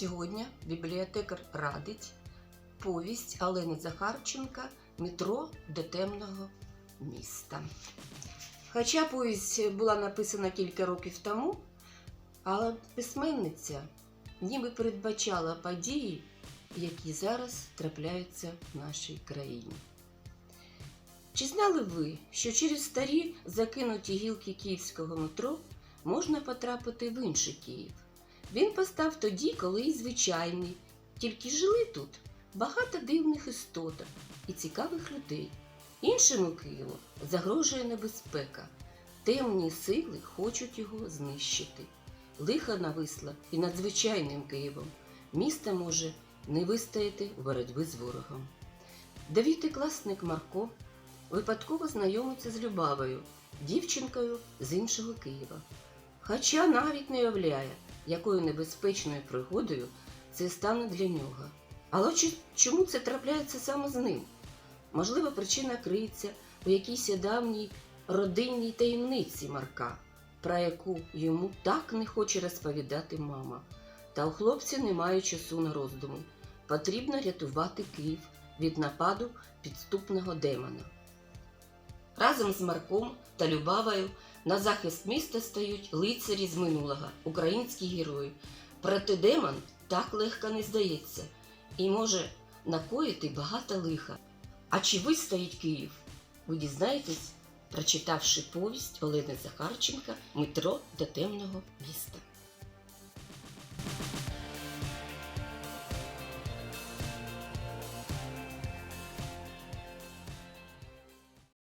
Сьогодні бібліотекар радить повість Олени Захарченка Метро до темного міста. Хоча повість була написана кілька років тому, але письменниця ніби передбачала події, які зараз трапляються в нашій країні. Чи знали ви, що через старі закинуті гілки київського метро можна потрапити в інший Київ? Він постав тоді, коли і звичайний, тільки жили тут багато дивних істоток і цікавих людей. Іншому Києву загрожує небезпека. Темні сили хочуть його знищити. Лиха нависла і над звичайним Києвом. Місто може не вистояти боротьби з ворогом. Дев'ятикласник Марко випадково знайомиться з Любавою, дівчинкою з іншого Києва. Хоча навіть не уявляє, якою небезпечною пригодою це стане для нього. Але чому це трапляється саме з ним? Можливо, причина криється у якійсь давній родинній таємниці Марка, про яку йому так не хоче розповідати мама. Та у хлопця немає часу на роздуми. Потрібно рятувати Київ від нападу підступного демона. Разом з Марком та Любавою на захист міста стають лицарі з минулого, українські герої. Проте демон так легко не здається і може накоїти багато лиха. А чи вистоїть Київ? Ви дізнаєтесь, прочитавши повість Олени Захарченка Метро до темного міста.